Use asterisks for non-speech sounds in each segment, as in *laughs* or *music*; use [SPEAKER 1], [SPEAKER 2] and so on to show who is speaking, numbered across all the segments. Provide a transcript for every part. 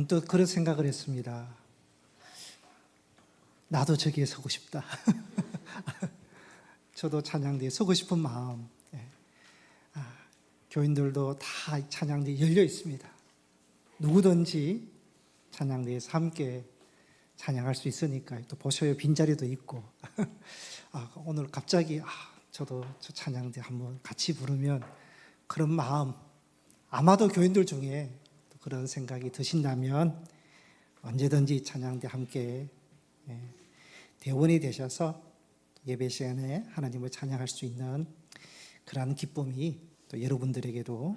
[SPEAKER 1] 문득 그런 생각을 했습니다. 나도 저기에 서고 싶다. *laughs* 저도 찬양대에 서고 싶은 마음. 예. 아, 교인들도 다 찬양대에 열려 있습니다. 누구든지 찬양대에서 함께 찬양할 수 있으니까 또 보셔요 빈자리도 있고 *laughs* 아, 오늘 갑자기 아, 저도 저 찬양대 한번 같이 부르면 그런 마음 아마도 교인들 중에 또 그런 생각이 드신다면 언제든지 찬양대 함께 예, 대원이 되셔서 예배 시간에 하나님을 찬양할 수 있는 그러한 기쁨이 또 여러분들에게도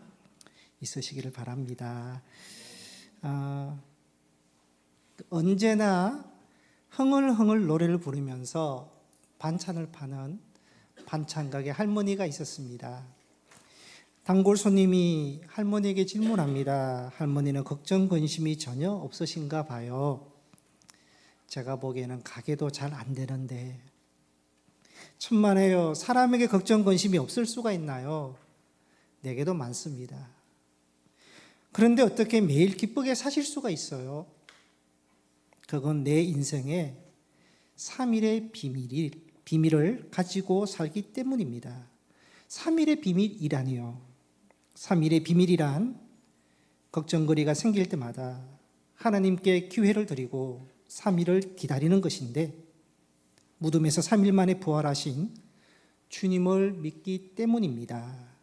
[SPEAKER 1] 있으시기를 바랍니다. 아, 언제나 흥얼흥얼 노래를 부르면서 반찬을 파는 반찬 가게 할머니가 있었습니다. 단골 손님이 할머니에게 질문합니다. 할머니는 걱정 근심이 전혀 없으신가 봐요. 제가 보기에는 가게도 잘 안 되는데 천만에요. 사람에게 걱정 근심이 없을 수가 있나요? 내게도 많습니다. 그런데 어떻게 매일 기쁘게 사실 수가 있어요? 그건 내 인생의 3일의 비밀이, 비밀을 가지고 살기 때문입니다. 3일의 비밀이라니요. 3일의 비밀이란 걱정거리가 생길 때마다 하나님께 기회를 드리고 3일을 기다리는 것인데 무덤에서 3일 만에 부활하신 주님을 믿기 때문입니다.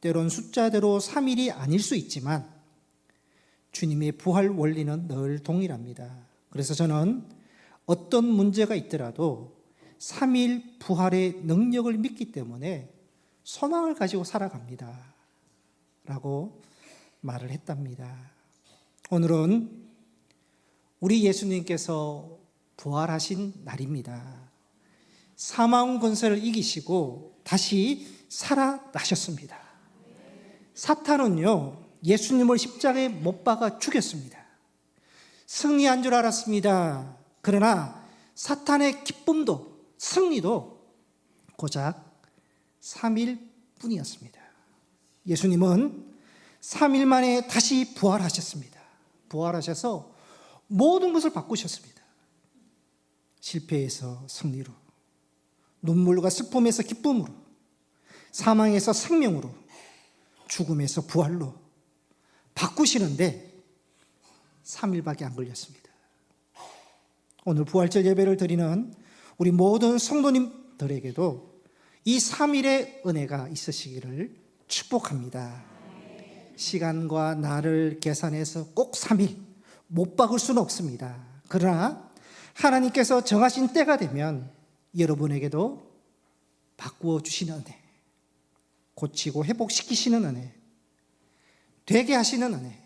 [SPEAKER 1] 때론 숫자대로 3일이 아닐 수 있지만 주님의 부활 원리는 늘 동일합니다. 그래서 저는 어떤 문제가 있더라도 3일 부활의 능력을 믿기 때문에 소망을 가지고 살아갑니다. 라고 말을 했답니다. 오늘은 우리 예수님께서 부활하신 날입니다. 사망 권세를 이기시고 다시 살아나셨습니다. 사탄은요, 예수님을 십자가에 못 박아 죽였습니다. 승리한 줄 알았습니다. 그러나 사탄의 기쁨도 승리도 고작 3일 뿐이었습니다. 예수님은 3일 만에 다시 부활하셨습니다. 부활하셔서 모든 것을 바꾸셨습니다. 실패에서 승리로, 눈물과 슬픔에서 기쁨으로, 사망에서 생명으로, 죽음에서 부활로 바꾸시는데 3일밖에 안 걸렸습니다. 오늘 부활절 예배를 드리는 우리 모든 성도님들에게도 이 3일의 은혜가 있으시기를 축복합니다. 시간과 날을 계산해서 꼭 3일 못 박을 수는 없습니다. 그러나 하나님께서 정하신 때가 되면 여러분에게도 바꾸어 주시는 은혜, 고치고 회복시키시는 은혜, 되게 하시는 은혜,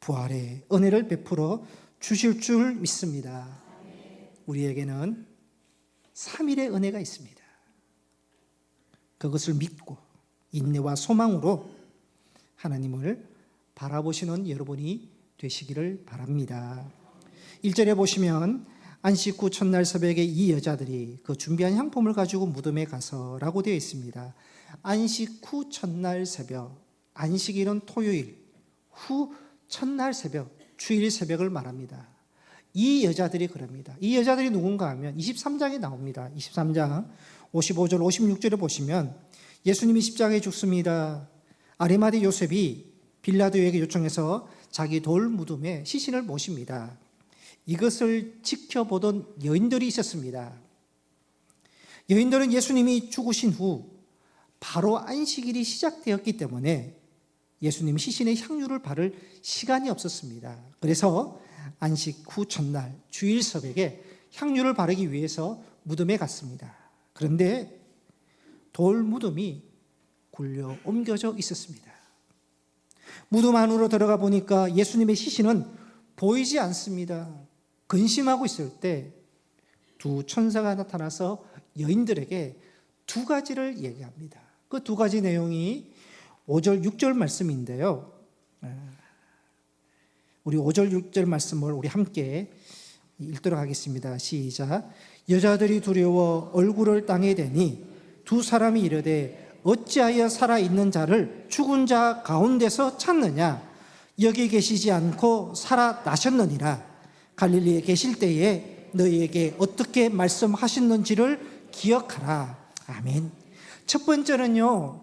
[SPEAKER 1] 부활의 은혜를 베풀어 주실 줄 믿습니다. 우리에게는 3일의 은혜가 있습니다. 그것을 믿고 인내와 소망으로 하나님을 바라보시는 여러분이 되시기를 바랍니다. 1절에 보시면 안식 후 첫날 새벽에 이 여자들이 그 준비한 향품을 가지고 무덤에 가서라고 되어 있습니다. 안식 후 첫날 새벽, 안식일은 토요일, 후 첫날 새벽, 주일 새벽을 말합니다. 이 여자들이 그럽니다. 이 여자들이 누군가 하면 23장에 나옵니다. 23장 55절 56절에 보시면 예수님이 십자가에 죽습니다. 아리마디 요셉이 빌라도에게 요청해서 자기 돌 무덤에 시신을 모십니다. 이것을 지켜보던 여인들이 있었습니다. 여인들은 예수님이 죽으신 후 바로 안식일이 시작되었기 때문에 예수님 시신의 향유를 바를 시간이 없었습니다. 그래서 안식 후 첫날 주일 새벽에 향유를 바르기 위해서 무덤에 갔습니다. 그런데 돌 무덤이 굴려 옮겨져 있었습니다. 무덤 안으로 들어가 보니까 예수님의 시신은 보이지 않습니다. 근심하고 있을 때 두 천사가 나타나서 여인들에게 두 가지를 얘기합니다. 그 두 가지 내용이 5절, 6절 말씀인데요. 우리 5절, 6절 말씀을 우리 함께 읽도록 하겠습니다. 시작. 여자들이 두려워 얼굴을 땅에 대니 두 사람이 이르되 어찌하여 살아 있는 자를 죽은 자 가운데서 찾느냐? 여기 계시지 않고 살아 나셨느니라. 갈릴리에 계실 때에 너희에게 어떻게 말씀하셨는지를 기억하라. 아멘. 첫 번째는요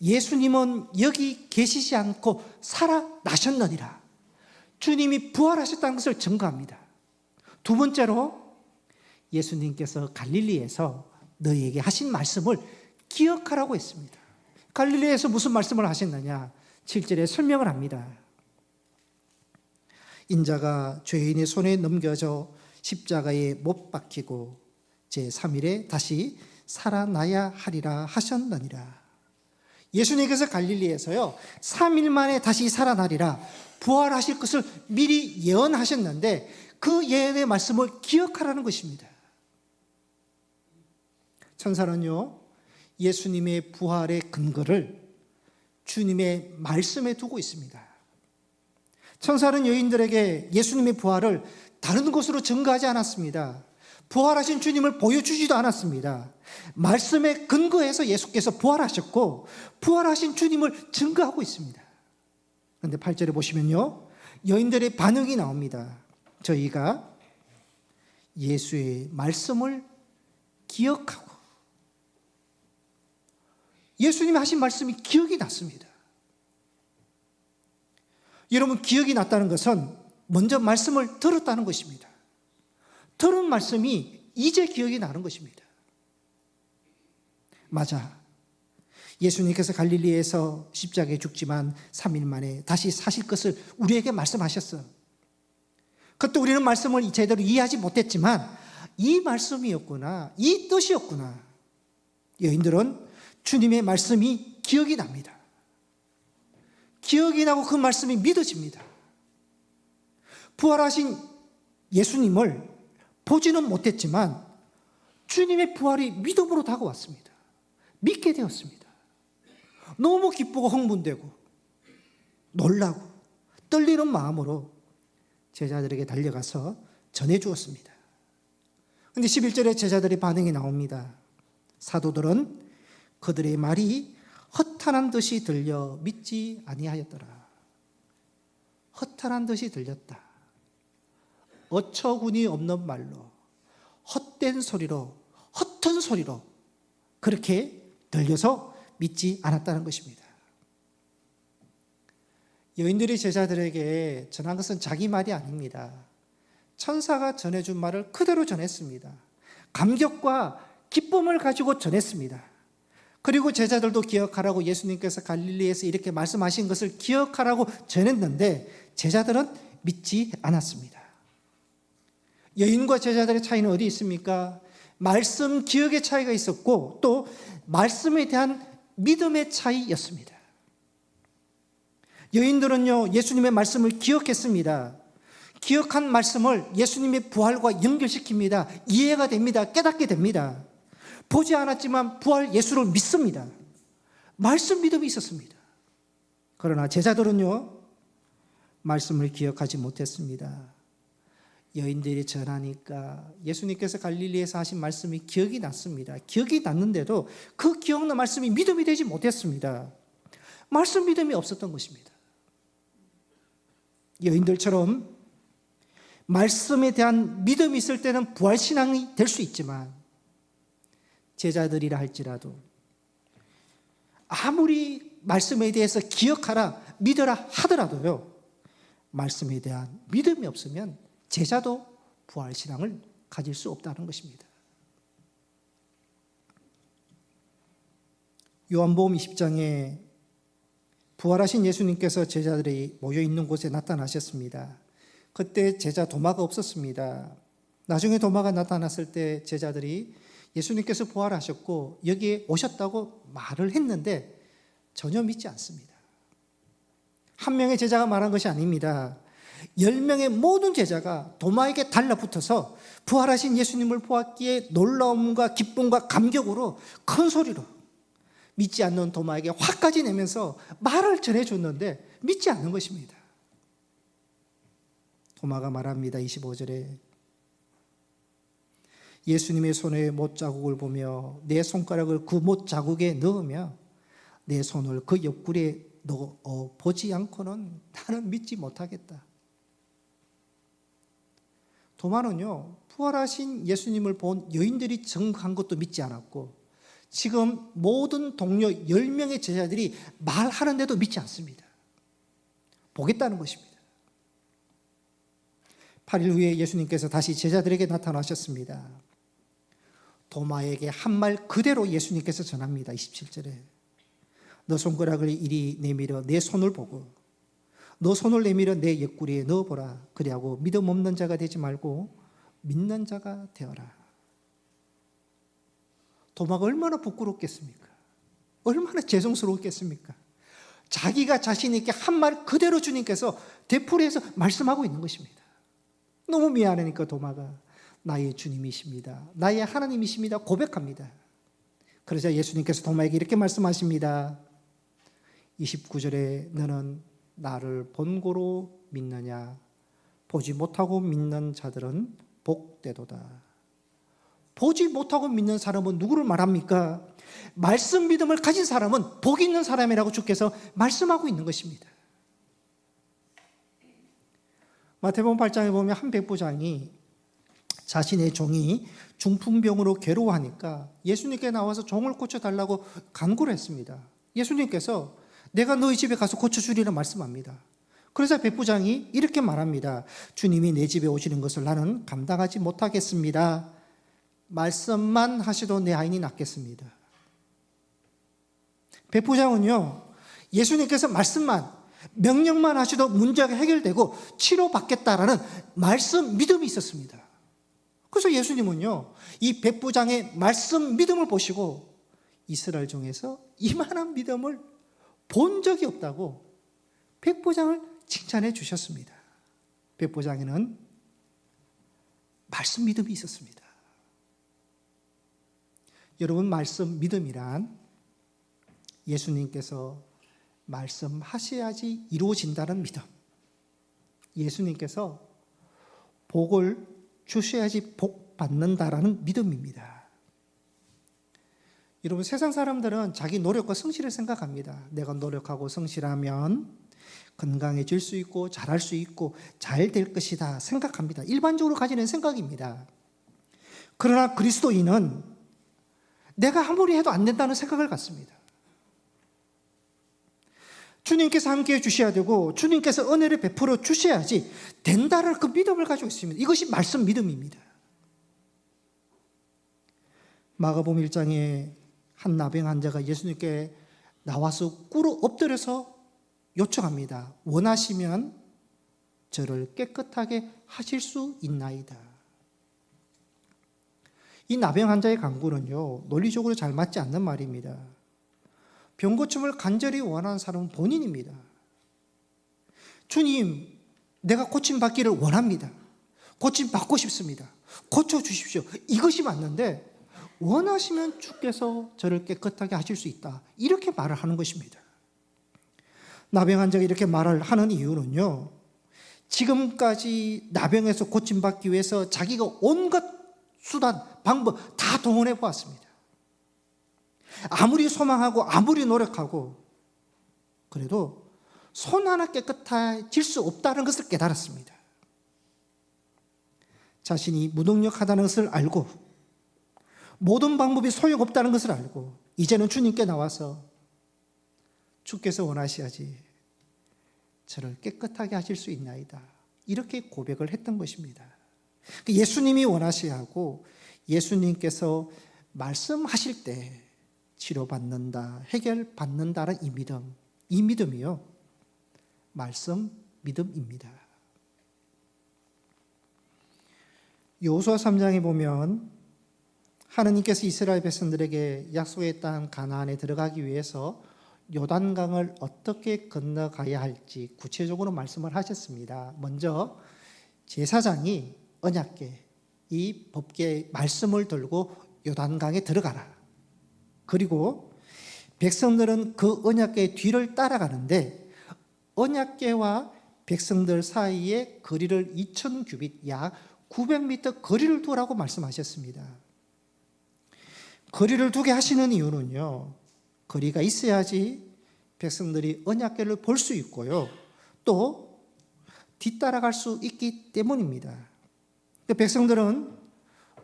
[SPEAKER 1] 예수님은 여기 계시지 않고 살아 나셨느니라. 주님이 부활하셨다는 것을 증거합니다. 두 번째로 예수님께서 갈릴리에서 너희에게 하신 말씀을 기억하라고 했습니다. 갈릴리에서 무슨 말씀을 하셨느냐? 7절에 설명을 합니다. 인자가 죄인의 손에 넘겨져 십자가에 못 박히고 제3일에 다시 살아나야 하리라 하셨느니라. 예수님께서 갈릴리에서요, 3일 만에 다시 살아나리라 부활하실 것을 미리 예언하셨는데 그 예언의 말씀을 기억하라는 것입니다. 천사는요, 예수님의 부활의 근거를 주님의 말씀에 두고 있습니다. 천사는 여인들에게 예수님의 부활을 다른 것으로 증거하지 않았습니다. 부활하신 주님을 보여주지도 않았습니다. 말씀에 근거해서 예수께서 부활하셨고, 부활하신 주님을 증거하고 있습니다. 그런데 8절에 보시면요, 여인들의 반응이 나옵니다. 저희가 예수의 말씀을 기억하고, 예수님이 하신 말씀이 기억이 났습니다. 여러분, 기억이 났다는 것은 먼저 말씀을 들었다는 것입니다. 들은 말씀이 이제 기억이 나는 것입니다. 맞아. 예수님께서 갈릴리에서 십자가에 죽지만 3일 만에 다시 사실 것을 우리에게 말씀하셨어. 그때 우리는 말씀을 제대로 이해하지 못했지만 이 말씀이었구나. 이 뜻이었구나. 여인들은 주님의 말씀이 기억이 납니다. 기억이 나고 그 말씀이 믿어집니다. 부활하신 예수님을 보지는 못했지만 주님의 부활이 믿음으로 다가왔습니다. 믿게 되었습니다. 너무 기쁘고 흥분되고 놀라고 떨리는 마음으로 제자들에게 달려가서 전해 주었습니다. 근데 11절에 제자들의 반응이 나옵니다. 사도들은 그들의 말이 허탄한 듯이 들려 믿지 아니하였더라. 허탄한 듯이 들렸다. 어처구니 없는 말로 헛된 소리로 헛된 소리로 그렇게 들려서 믿지 않았다는 것입니다. 여인들이 제자들에게 전한 것은 자기 말이 아닙니다. 천사가 전해준 말을 그대로 전했습니다. 감격과 기쁨을 가지고 전했습니다. 그리고 제자들도 기억하라고 예수님께서 갈릴리에서 이렇게 말씀하신 것을 기억하라고 전했는데 제자들은 믿지 않았습니다. 여인과 제자들의 차이는 어디 있습니까? 말씀 기억의 차이가 있었고 또 말씀에 대한 믿음의 차이였습니다. 여인들은요, 예수님의 말씀을 기억했습니다. 기억한 말씀을 예수님의 부활과 연결시킵니다. 이해가 됩니다. 깨닫게 됩니다. 보지 않았지만 부활 예수를 믿습니다. 말씀 믿음이 있었습니다. 그러나 제자들은요, 말씀을 기억하지 못했습니다. 여인들이 전하니까 예수님께서 갈릴리에서 하신 말씀이 기억이 났습니다. 기억이 났는데도 그 기억난 말씀이 믿음이 되지 못했습니다. 말씀 믿음이 없었던 것입니다. 여인들처럼 말씀에 대한 믿음이 있을 때는 부활신앙이 될 수 있지만 제자들이라 할지라도 아무리 말씀에 대해서 기억하라, 믿어라 하더라도요, 말씀에 대한 믿음이 없으면 제자도 부활 신앙을 가질 수 없다는 것입니다. 요한복음 20장에 부활하신 예수님께서 제자들이 모여 있는 곳에 나타나셨습니다. 그때 제자 도마가 없었습니다. 나중에 도마가 나타났을 때 제자들이 예수님께서 부활하셨고 여기에 오셨다고 말을 했는데 전혀 믿지 않습니다. 한 명의 제자가 말한 것이 아닙니다. 열 명의 모든 제자가 도마에게 달라붙어서 부활하신 예수님을 보았기에 놀라움과 기쁨과 감격으로 큰 소리로 믿지 않는 도마에게 화까지 내면서 말을 전해줬는데 믿지 않는 것입니다. 도마가 말합니다. 25절에 예수님의 손에 못 자국을 보며 내 손가락을 그 못 자국에 넣으며 내 손을 그 옆구리에 너 어, 보지 않고는 나는 믿지 못하겠다. 도마는요 부활하신 예수님을 본 여인들이 증거한 것도 믿지 않았고 지금 모든 동료 10명의 제자들이 말하는데도 믿지 않습니다. 보겠다는 것입니다. 8일 후에 예수님께서 다시 제자들에게 나타나셨습니다. 도마에게 한 말 그대로 예수님께서 전합니다. 27절에. 너 손가락을 이리 내밀어 내 손을 보고 너 손을 내밀어 내 옆구리에 넣어보라. 그리하고 믿음 없는 자가 되지 말고 믿는 자가 되어라. 도마가 얼마나 부끄럽겠습니까? 얼마나 죄송스러웠겠습니까? 자기가 자신에게 한 말 그대로 주님께서 되풀이해서 말씀하고 있는 것입니다. 너무 미안하니까 도마가 나의 주님이십니다. 나의 하나님이십니다. 고백합니다. 그러자 예수님께서 도마에게 이렇게 말씀하십니다. 29절에 너는 나를 본고로 믿느냐? 보지 못하고 믿는 자들은 복되도다. 보지 못하고 믿는 사람은 누구를 말합니까? 말씀 믿음을 가진 사람은 복 있는 사람이라고 주께서 말씀하고 있는 것입니다. 마태복음 8장에 보면 한 백부장이 자신의 종이 중풍병으로 괴로워하니까 예수님께 나와서 종을 고쳐달라고 간구를 했습니다. 예수님께서 내가 너희 집에 가서 고쳐주리라 말씀합니다. 그래서 백부장이 이렇게 말합니다. 주님이 내 집에 오시는 것을 나는 감당하지 못하겠습니다. 말씀만 하시도 내 아인이 낫겠습니다. 백부장은요, 예수님께서 말씀만, 명령만 하시도 문제가 해결되고 치료받겠다라는 말씀, 믿음이 있었습니다. 그래서 예수님은요, 이 백부장의 말씀, 믿음을 보시고 이스라엘 중에서 이만한 믿음을 본 적이 없다고 백부장을 칭찬해 주셨습니다. 백부장에는 말씀 믿음이 있었습니다. 여러분 말씀 믿음이란 예수님께서 말씀하셔야지 이루어진다는 믿음. 예수님께서 복을 주셔야지 복 받는다라는 믿음입니다. 여러분 세상 사람들은 자기 노력과 성실을 생각합니다. 내가 노력하고 성실하면 건강해질 수 있고 잘할 수 있고 잘 될 것이다 생각합니다. 일반적으로 가지는 생각입니다. 그러나 그리스도인은 내가 아무리 해도 안 된다는 생각을 갖습니다. 주님께서 함께 해 주셔야 되고 주님께서 은혜를 베풀어 주셔야지 된다는 그 믿음을 가지고 있습니다. 이것이 말씀 믿음입니다. 마가복음 1장에 한 나병 환자가 예수님께 나와서 꿇어 엎드려서 요청합니다. 원하시면 저를 깨끗하게 하실 수 있나이다. 이 나병 환자의 강구는요, 논리적으로 잘 맞지 않는 말입니다. 병 고침을 간절히 원하는 사람은 본인입니다. 주님, 내가 고침 받기를 원합니다. 고침 받고 싶습니다. 고쳐 주십시오. 이것이 맞는데, 원하시면 주께서 저를 깨끗하게 하실 수 있다. 이렇게 말을 하는 것입니다. 나병 환자가 이렇게 말을 하는 이유는요. 지금까지 나병에서 고침받기 위해서 자기가 온갖 수단, 방법 다 동원해 보았습니다. 아무리 소망하고 아무리 노력하고 그래도 손 하나 깨끗해질 수 없다는 것을 깨달았습니다. 자신이 무능력하다는 것을 알고 모든 방법이 소용없다는 것을 알고 이제는 주님께 나와서 주께서 원하셔야지 저를 깨끗하게 하실 수 있나이다. 이렇게 고백을 했던 것입니다. 예수님이 원하셔야 하고 예수님께서 말씀하실 때 치료받는다, 해결받는다는 이 믿음, 이 믿음이요. 말씀 믿음입니다. 여호수아 3장에 보면 하느님께서 이스라엘 백성들에게 약속의 땅 가나안에 들어가기 위해서 요단강을 어떻게 건너가야 할지 구체적으로 말씀을 하셨습니다. 먼저 제사장이 언약계 이 법계의 말씀을 들고 요단강에 들어가라. 그리고 백성들은 그 언약계의 뒤를 따라가는데 언약계와 백성들 사이에 거리를 2천 규빗 약 900m 거리를 두라고 말씀하셨습니다. 거리를 두게 하시는 이유는요. 거리가 있어야지 백성들이 언약궤를 볼 수 있고요. 또 뒤따라갈 수 있기 때문입니다. 그 백성들은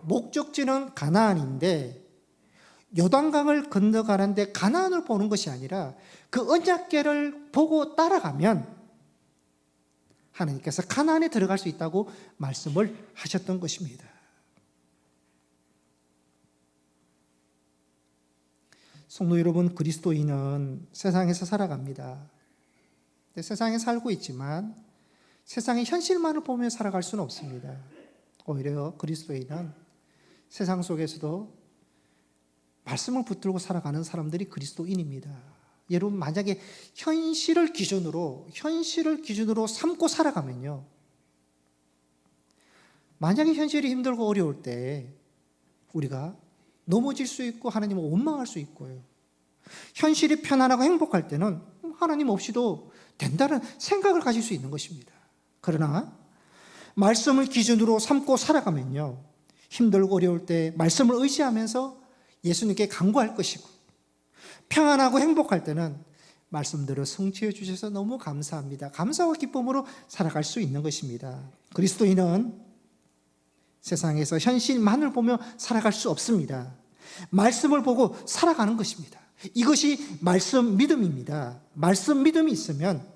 [SPEAKER 1] 목적지는 가나안인데 요단강을 건너가는데 가나안을 보는 것이 아니라 그 언약궤를 보고 따라가면 하나님께서 가나안에 들어갈 수 있다고 말씀을 하셨던 것입니다. 성도 여러분, 그리스도인은 세상에서 살아갑니다. 세상에 살고 있지만 세상의 현실만을 보며 살아갈 수는 없습니다. 오히려 그리스도인은 세상 속에서도 말씀을 붙들고 살아가는 사람들이 그리스도인입니다. 여러분 만약에 현실을 기준으로 현실을 기준으로 삼고 살아가면요. 만약에 현실이 힘들고 어려울 때 우리가 넘어질 수 있고 하나님을 원망할 수 있고요. 현실이 편안하고 행복할 때는 하나님 없이도 된다는 생각을 가질 수 있는 것입니다. 그러나 말씀을 기준으로 삼고 살아가면요. 힘들고 어려울 때 말씀을 의지하면서 예수님께 간구할 것이고 평안하고 행복할 때는 말씀대로 성취해 주셔서 너무 감사합니다. 감사와 기쁨으로 살아갈 수 있는 것입니다. 그리스도인은 세상에서 현실만을 보며 살아갈 수 없습니다. 말씀을 보고 살아가는 것입니다. 이것이 말씀 믿음입니다. 말씀 믿음이 있으면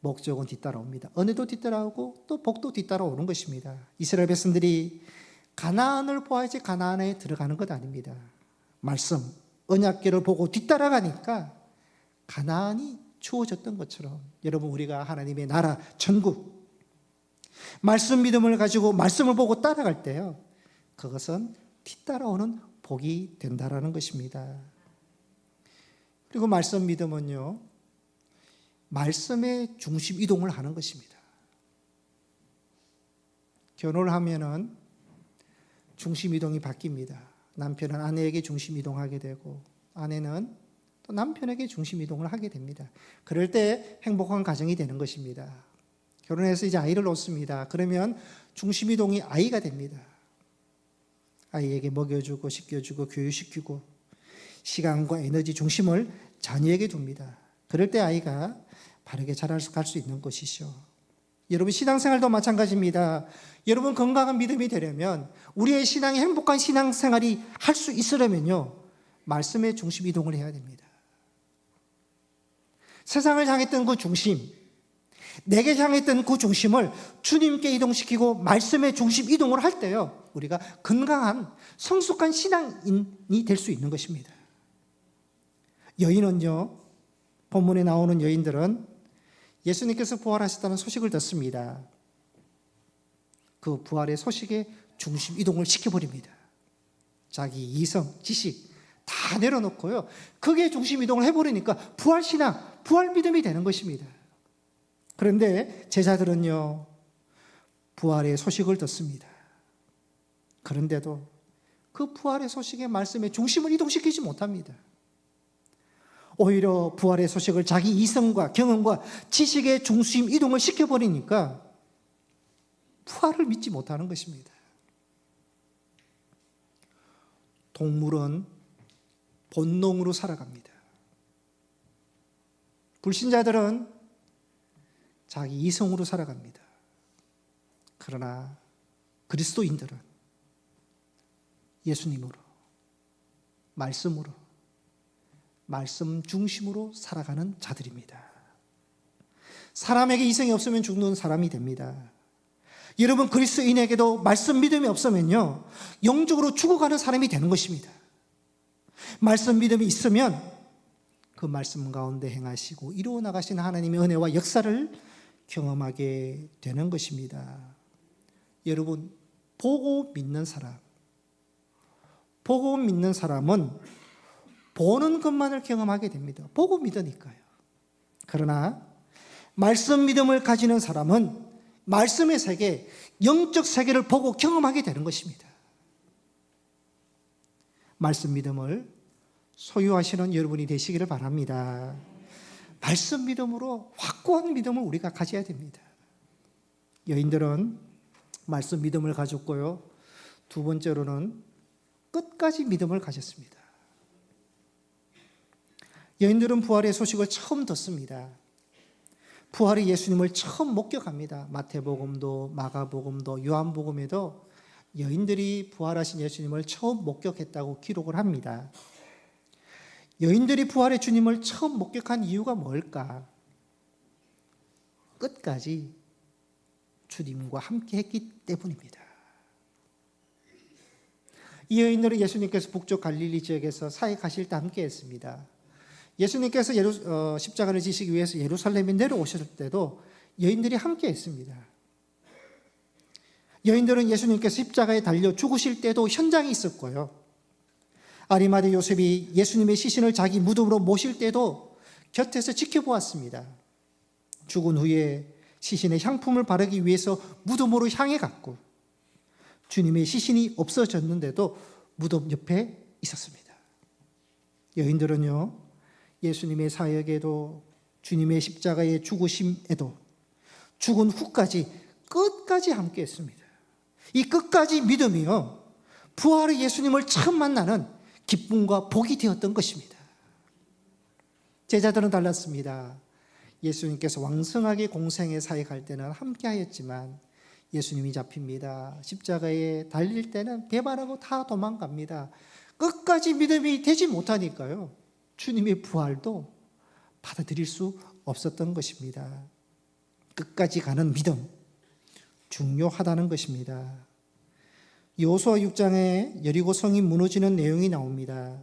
[SPEAKER 1] 목적은 뒤따라옵니다. 은혜도 뒤따라오고 또 복도 뒤따라오는 것입니다. 이스라엘 백성들이 가나안을 보아야지 가나안에 들어가는 것 아닙니다. 말씀, 언약궤를 보고 뒤따라가니까 가나안이 주어졌던 것처럼 여러분 우리가 하나님의 나라 천국 말씀 믿음을 가지고 말씀을 보고 따라갈 때요. 그것은 뒤따라오는 복이 된다라는 것입니다. 그리고 말씀 믿음은요. 말씀의 중심 이동을 하는 것입니다. 결혼을 하면은 중심 이동이 바뀝니다. 남편은 아내에게 중심 이동하게 되고 아내는 또 남편에게 중심 이동을 하게 됩니다. 그럴 때 행복한 가정이 되는 것입니다. 결혼해서 이제 아이를 놓습니다. 그러면 중심 이동이 아이가 됩니다. 아이에게 먹여주고 씻겨주고 교육시키고 시간과 에너지 중심을 자녀에게 둡니다. 그럴 때 아이가 바르게 자랄 수 있는 것이죠. 여러분 신앙생활도 마찬가지입니다. 여러분 건강한 믿음이 되려면 우리의 신앙이 행복한 신앙생활이 할 수 있으려면요. 말씀의 중심 이동을 해야 됩니다. 세상을 향했던 그 중심, 내게 향했던 그 중심을 주님께 이동시키고 말씀의 중심 이동을 할 때요. 우리가 건강한 성숙한 신앙인이 될 수 있는 것입니다. 여인은요. 본문에 나오는 여인들은 예수님께서 부활하셨다는 소식을 듣습니다. 그 부활의 소식에 중심 이동을 시켜버립니다. 자기 이성, 지식 다 내려놓고요. 그게 중심 이동을 해버리니까 부활 신앙, 부활 믿음이 되는 것입니다. 그런데 제자들은요, 부활의 소식을 듣습니다. 그런데도 그 부활의 소식의 말씀에 중심을 이동시키지 못합니다. 오히려 부활의 소식을 자기 이성과 경험과 지식의 중심 이동을 시켜버리니까 부활을 믿지 못하는 것입니다. 동물은 본능으로 살아갑니다. 불신자들은 자기 이성으로 살아갑니다. 그러나 그리스도인들은 예수님으로, 말씀으로, 말씀 중심으로 살아가는 자들입니다. 사람에게 이성이 없으면 죽는 사람이 됩니다. 여러분 그리스도인에게도 말씀 믿음이 없으면요 영적으로 죽어가는 사람이 되는 것입니다. 말씀 믿음이 있으면 그 말씀 가운데 행하시고 이루어 나가신 하나님의 은혜와 역사를 경험하게 되는 것입니다. 여러분 보고 믿는 사람, 보고 믿는 사람은 보는 것만을 경험하게 됩니다. 보고 믿으니까요. 그러나 말씀 믿음을 가지는 사람은 말씀의 세계, 영적 세계를 보고 경험하게 되는 것입니다. 말씀 믿음을 소유하시는 여러분이 되시기를 바랍니다. 말씀 믿음으로 확고한 믿음을 우리가 가져야 됩니다. 여인들은 말씀 믿음을 가졌고요. 두 번째로는 끝까지 믿음을 가졌습니다. 여인들은 부활의 소식을 처음 듣습니다. 부활의 예수님을 처음 목격합니다. 마태복음도 마가복음도 요한복음에도 여인들이 부활하신 예수님을 처음 목격했다고 기록을 합니다. 여인들이 부활의 주님을 처음 목격한 이유가 뭘까? 끝까지 주님과 함께 했기 때문입니다. 이 여인들은 예수님께서 북쪽 갈릴리 지역에서 사역하실 때 함께 했습니다. 예수님께서 예루, 어, 십자가를 지시기 위해서 예루살렘에 내려오셨을 때도 여인들이 함께 했습니다. 여인들은 예수님께서 십자가에 달려 죽으실 때도 현장에 있었고요. 아리마대 요셉이 예수님의 시신을 자기 무덤으로 모실 때도 곁에서 지켜보았습니다. 죽은 후에 시신에 향품을 바르기 위해서 무덤으로 향해 갔고 주님의 시신이 없어졌는데도 무덤 옆에 있었습니다. 여인들은요, 예수님의 사역에도 주님의 십자가의 죽으심에도 죽은 후까지 끝까지 함께 했습니다. 이 끝까지 믿음이요, 부활의 예수님을 처음 만나는 기쁨과 복이 되었던 것입니다. 제자들은 달랐습니다. 예수님께서 왕성하게 공생에 사역할 때는 함께 하였지만 예수님이 잡힙니다. 십자가에 달릴 때는 배반하고 다 도망갑니다. 끝까지 믿음이 되지 못하니까요. 주님의 부활도 받아들일 수 없었던 것입니다. 끝까지 가는 믿음 중요하다는 것입니다. 요수아 6장에 여리고 성이 무너지는 내용이 나옵니다.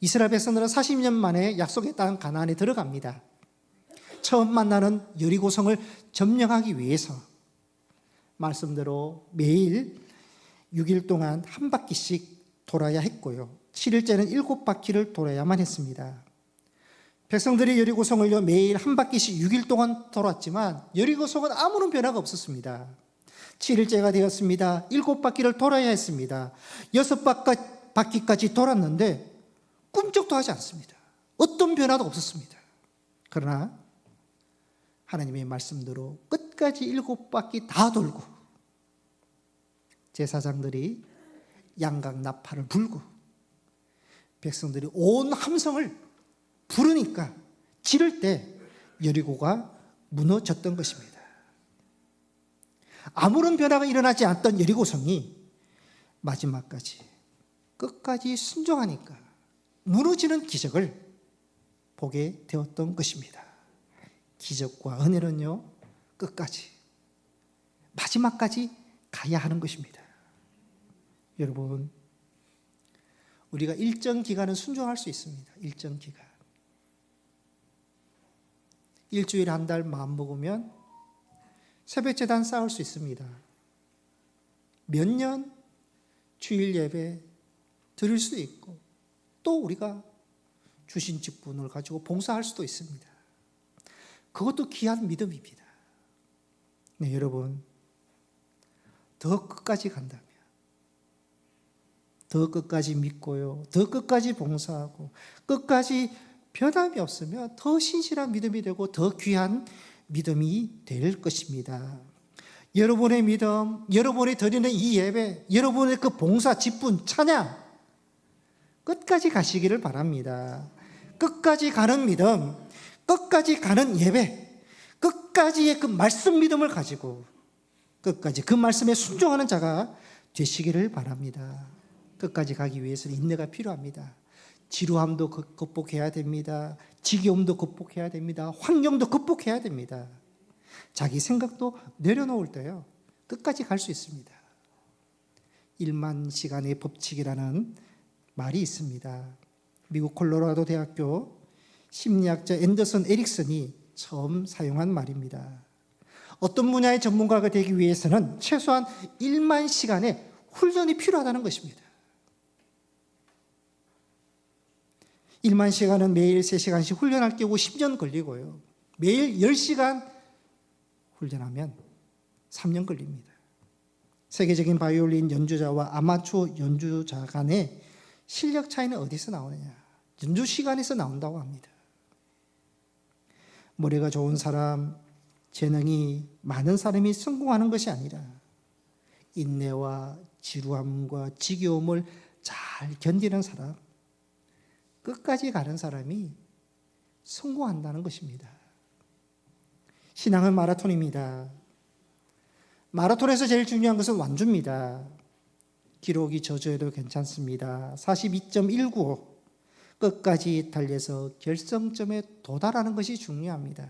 [SPEAKER 1] 이스라엘 백성들은 40년 만에 약속의 땅 가나안에 들어갑니다. 처음 만나는 여리고 성을 점령하기 위해서 말씀대로 매일 6일 동안 한 바퀴씩 돌아야 했고요. 7일째는 7바퀴를 돌아야만 했습니다. 백성들이 여리고성을 매일 한 바퀴씩 6일 동안 돌았지만 여리고성은 아무런 변화가 없었습니다. 7일째가 되었습니다. 7바퀴를 돌아야 했습니다. 6바퀴까지 돌았는데 꿈쩍도 하지 않습니다. 어떤 변화도 없었습니다. 그러나 하나님의 말씀대로 끝까지 일곱 바퀴 다 돌고 제사장들이 양각 나팔을 불고 백성들이 온 함성을 부르니까 지를 때 여리고가 무너졌던 것입니다. 아무런 변화가 일어나지 않던 여리고성이 마지막까지 끝까지 순종하니까 무너지는 기적을 보게 되었던 것입니다. 기적과 은혜는요, 끝까지, 마지막까지 가야 하는 것입니다. 여러분, 우리가 일정 기간은 순종할 수 있습니다. 일정 기간. 일주일 한달 마음 먹으면 새벽 재단 쌓을 수 있습니다. 몇 년 주일 예배 드릴 수도 있고 또 우리가 주신 직분을 가지고 봉사할 수도 있습니다. 그것도 귀한 믿음입니다. 네, 여러분. 더 끝까지 간다면, 더 끝까지 믿고요, 더 끝까지 봉사하고, 끝까지 변함이 없으면 더 신실한 믿음이 되고 더 귀한 믿음이 될 것입니다. 여러분의 믿음, 여러분이 드리는 이 예배, 여러분의 그 봉사, 직분, 찬양, 끝까지 가시기를 바랍니다. 끝까지 가는 믿음, 끝까지 가는 예배, 끝까지의 그 말씀 믿음을 가지고 끝까지 그 말씀에 순종하는 자가 되시기를 바랍니다. 끝까지 가기 위해서는 인내가 필요합니다. 지루함도 극복해야 됩니다. 지겨움도 극복해야 됩니다. 환경도 극복해야 됩니다. 자기 생각도 내려놓을 때요. 끝까지 갈 수 있습니다. 1만 시간의 법칙이라는 말이 있습니다. 미국 콜로라도 대학교 심리학자 앤더슨 에릭슨이 처음 사용한 말입니다. 어떤 분야의 전문가가 되기 위해서는 최소한 1만 시간의 훈련이 필요하다는 것입니다. 1만 시간은 매일 3시간씩 훈련할 경우 10년 걸리고요. 매일 10시간 훈련하면 3년 걸립니다. 세계적인 바이올린 연주자와 아마추어 연주자 간의 실력 차이는 어디서 나오느냐? 연주 시간에서 나온다고 합니다. 머리가 좋은 사람, 재능이 많은 사람이 성공하는 것이 아니라 인내와 지루함과 지겨움을 잘 견디는 사람, 끝까지 가는 사람이 성공한다는 것입니다. 신앙은 마라톤입니다. 마라톤에서 제일 중요한 것은 완주입니다. 기록이 저조해도 괜찮습니다. 42.195 끝까지 달려서 결성점에 도달하는 것이 중요합니다.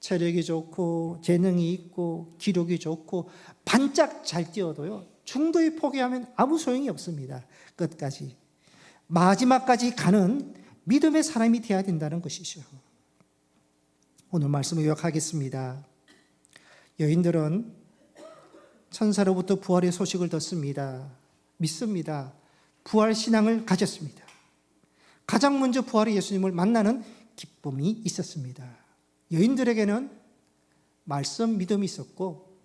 [SPEAKER 1] 체력이 좋고 재능이 있고 기록이 좋고 반짝 잘 뛰어도요. 중도에 포기하면 아무 소용이 없습니다. 끝까지 마지막까지 가는 믿음의 사람이 되어야 된다는 것이죠. 오늘 말씀을 요약하겠습니다. 여인들은 천사로부터 부활의 소식을 듣습니다. 믿습니다. 부활 신앙을 가졌습니다. 가장 먼저 부활의 예수님을 만나는 기쁨이 있었습니다. 여인들에게는 말씀 믿음이 있었고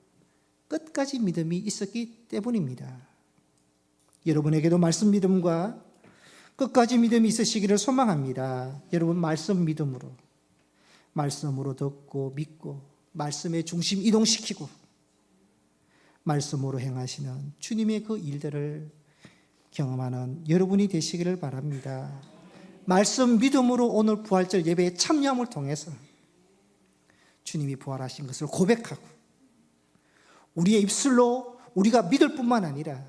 [SPEAKER 1] 끝까지 믿음이 있었기 때문입니다. 여러분에게도 말씀 믿음과 끝까지 믿음이 있으시기를 소망합니다. 여러분 말씀 믿음으로 말씀으로 듣고 믿고 말씀의 중심 이동시키고 말씀으로 행하시는 주님의 그 일들을 경험하는 여러분이 되시기를 바랍니다. 말씀 믿음으로 오늘 부활절 예배에 참여함을 통해서 주님이 부활하신 것을 고백하고 우리의 입술로 우리가 믿을 뿐만 아니라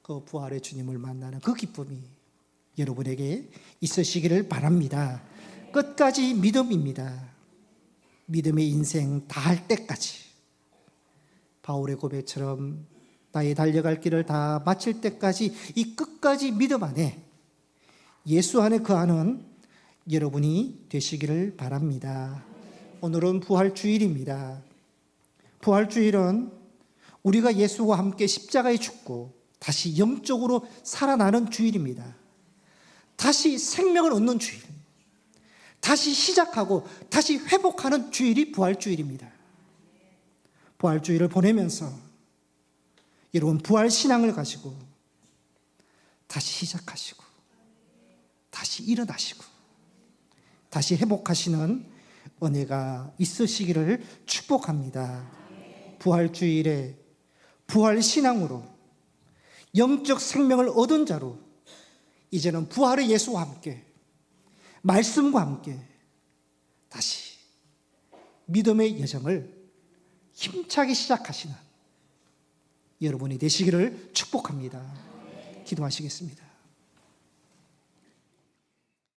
[SPEAKER 1] 그 부활의 주님을 만나는 그 기쁨이 여러분에게 있으시기를 바랍니다. 끝까지 믿음입니다. 믿음의 인생 다 할 때까지 바울의 고백처럼 나의 달려갈 길을 다 마칠 때까지 이 끝까지 믿음 안에 예수 안에 거하는 여러분이 되시기를 바랍니다. 오늘은 부활 주일입니다. 부활 주일은 우리가 예수와 함께 십자가에 죽고 다시 영적으로 살아나는 주일입니다. 다시 생명을 얻는 주일. 다시 시작하고 다시 회복하는 주일이 부활 주일입니다. 부활 주일을 보내면서 여러분 부활 신앙을 가지고 다시 시작하시고 다시 일어나시고 다시 회복하시는 은혜가 있으시기를 축복합니다. 부활 주일에 부활 신앙으로 영적 생명을 얻은 자로 이제는 부활의 예수와 함께 말씀과 함께 다시 믿음의 여정을 힘차게 시작하시는 여러분이 되시기를 축복합니다. 기도하시겠습니다.